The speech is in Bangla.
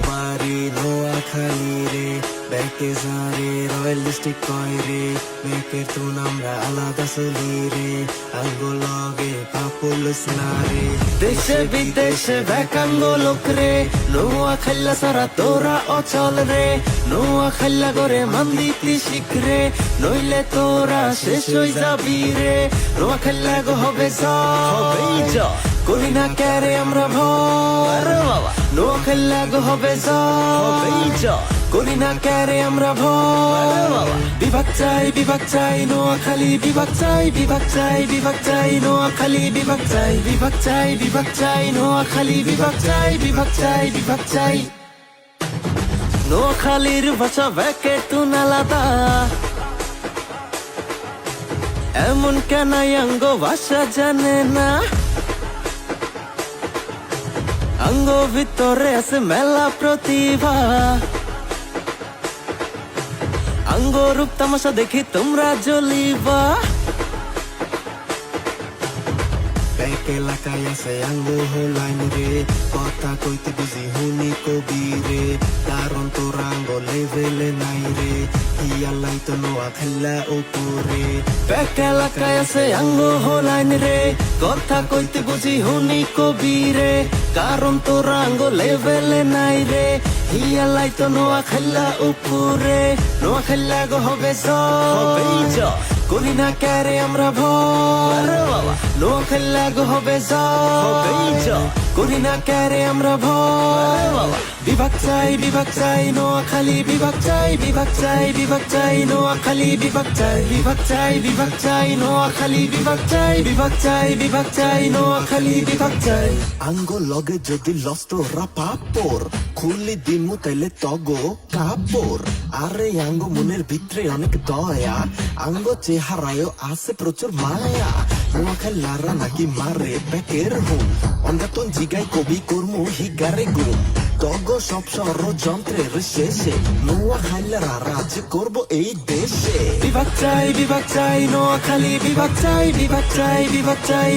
যাত্রাবাড়ি নোয়াখালী রে ব্যাকে যারে রয়্যাল ডিস্ট্রিক্ট কয় রে ব্যাকের তো আমরা আলাদা চলি রে আঙ্গো লগে পাপুলস না দেশে বিদেশে ব্যাকাঙ্গ লোক রে নোয়া খাল্লা সারা তোরা অচল রে নোয়া খাল্লা করে মন্দিতি শিখ রে, নইলে তোরা শেষ হই যাবি রে নোয়া খাল্লা গো হবে জয়। করি না ক্যারে আমরা ভয় আরে বাবা নোয়া খাল্লা গো হবে। করি না ক্যারে আমরা বাবা। বিভাগ চাই বিভাগ চাই নোয়াখালী বিভাগ চাই বিভাগ চাই বিভাগ চাই নোয়াখালী বিভাগ চাই বিভাগ চাই বিভাগ চাই নোয়াখালী বিভাগ চাই বিভাগ চাই বিভাগ চাই নোয়াখালীর ভাষা ব্যাকে তুন আলাদা এমন কেন ভাষা জানে না অঙ্গ ভিতরে আছে মেলা প্রতিভা। অঙ্গ রূপ তামাশা দেখি তোমরা জ্বলিবা। ব্যাংক আছে আঙ্গ লাইন রে কথা কইতে বুঝি হুনি কবি রে। কারণ তোর আঙ্গ লেভেলে নাই রে হিয়ালাই তো নোয়া খেলা উপরে। ব্যাংক আছে আঙ্গ লাইন রে কথা কইতে বুঝি হুনি কবি রে কারণ তো রাঙ্গ লেভেলে নাই রে হিয়ালাই তো নোয়া খেলা উপরে নোয়া খেলা গো হবে। করি না ক্যারে আমরা বাবা নোয়া খেলা গো হবে। করি না ক্যারে আমরা বাবা। বিভাগ চাই বিভাগ চাই নোয়াখালী বিভাগ চাই বিভাগ চাই বিভাগ চাই নোয়াখালী বিভাগ চাই বিভাগ চাই বিভাগ চাই নোয়াখালী বিভাগ চাই বিভাগ চাই বিভাগ চাই নোয়াখালী বিভাগ চাই আঙ্গ লগে যদি লস্ত পাপর খুলি দিমু তাইলে তগো কাপর আরে আঙ্গ মনের ভিতরে অনেক দয়া, আঙ্গ চেহারায় আছে প্রচুর মায়া। নোয়াখাল লারা নাকি মারে ব্যাকের হুম অন্ধাতন জিগাই কবি কর্মু হিগারে গুম। তগ সব ষড়যন্ত্রের শেষে নোয়া খাইলারা রাজ করব এই দেশে বিভাগ চাই বিভাগ চাই নোয়াখালী বিভাগ চাই বিভাগ চাই বিভাগ চাই